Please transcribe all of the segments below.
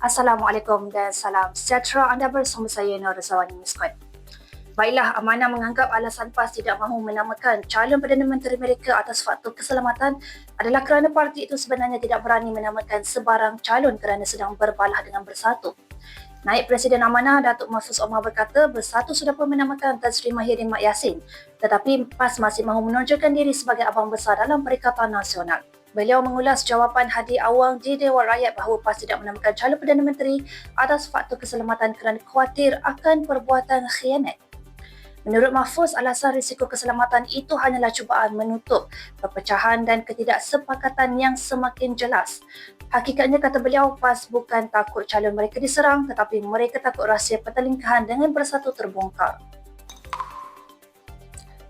Assalamualaikum dan salam sejahtera anda bersama saya Nur Zawani Miskot. Baiklah, Amanah menganggap alasan PAS tidak mahu menamakan calon Perdana Menteri mereka atas faktor keselamatan adalah kerana parti itu sebenarnya tidak berani menamakan sebarang calon kerana sedang berbalah dengan bersatu. Naib Presiden Amanah Datuk Mahfuz Omar berkata bersatu sudah pun menamakan Tan Sri Mahyudin Mak Yassin tetapi PAS masih mahu menonjolkan diri sebagai abang besar dalam Perikatan Nasional. Beliau mengulas jawapan Hadi Awang di Dewan Rakyat bahawa PAS tidak menamakan calon Perdana Menteri atas faktor keselamatan kerana khawatir akan perbuatan khianat. Menurut Mahfuz, alasan risiko keselamatan itu hanyalah cubaan menutup perpecahan dan ketidaksepakatan yang semakin jelas. Hakikatnya kata beliau, PAS bukan takut calon mereka diserang tetapi mereka takut rahsia pertelingkahan dengan bersatu terbongkar.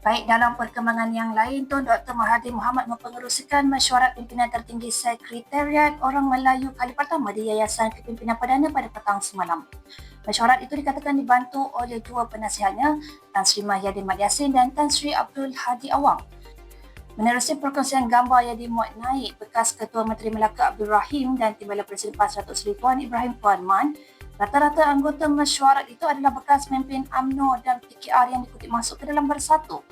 Baik dalam perkembangan yang lain, Tun Dr. Mahathir Mohamad mempengerusikan mesyuarat pimpinan tertinggi Sekretariat Orang Melayu kali pertama di Yayasan Kepimpinan Perdana pada petang semalam. Mesyuarat itu dikatakan dibantu oleh dua penasihatnya, Tan Sri Mahyadin Mat Yassin dan Tan Sri Abdul Hadi Awang. Menerusi perkongsian gambar yang dimuat naik bekas Ketua Menteri Melaka Abdul Rahim dan Timbalan Presiden PAS Datuk Seri Puan Ibrahim Puan Man, rata-rata anggota mesyuarat itu adalah bekas pemimpin AMNO dan PKR yang dikutip masuk ke dalam bersatu.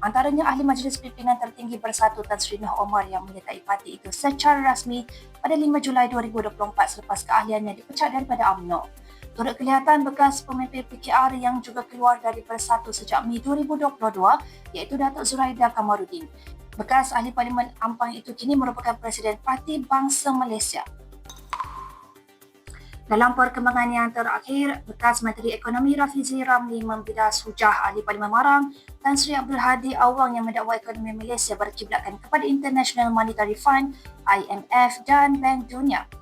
Antaranya Ahli Majlis Pimpinan Tertinggi Bersatu Tan Sri Noh Omar yang menyertai parti itu secara rasmi pada 5 Julai 2024 selepas keahliannya dipecat daripada AMNO. Turut kelihatan bekas pemimpin PKR yang juga keluar dari Bersatu sejak Mei 2022 iaitu Datuk Zuraida Kamarudin. Bekas ahli parlimen Ampang itu kini merupakan Presiden Parti Bangsa Malaysia. Dalam perkembangan yang terakhir, bekas Menteri Ekonomi Rafizi Ramli membidas hujah ahli Parlimen Marang Tan Sri Abdul Hadi Awang yang mendakwa ekonomi Malaysia berkiblatkan kepada International Monetary Fund, IMF dan Bank Dunia.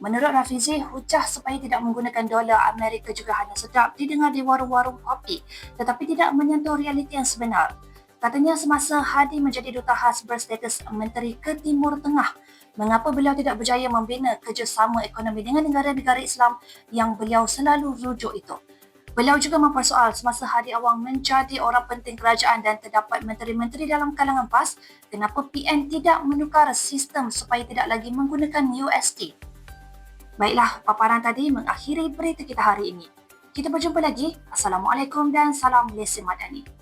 Menurut Rafizi, hujah supaya tidak menggunakan dolar Amerika juga hanya sedap didengar di warung-warung kopi tetapi tidak menyentuh realiti yang sebenar. Katanya semasa Hadi menjadi duta khas berstatus Menteri ke Timur Tengah, mengapa beliau tidak berjaya membina kerjasama ekonomi dengan negara-negara Islam yang beliau selalu rujuk itu. Beliau juga mempersoal semasa Hadi Awang menjadi orang penting kerajaan dan terdapat menteri-menteri dalam kalangan PAS, kenapa PN tidak menukar sistem supaya tidak lagi menggunakan USD. Baiklah, paparan tadi mengakhiri berita kita hari ini. Kita berjumpa lagi. Assalamualaikum dan salam Malaysia Madani.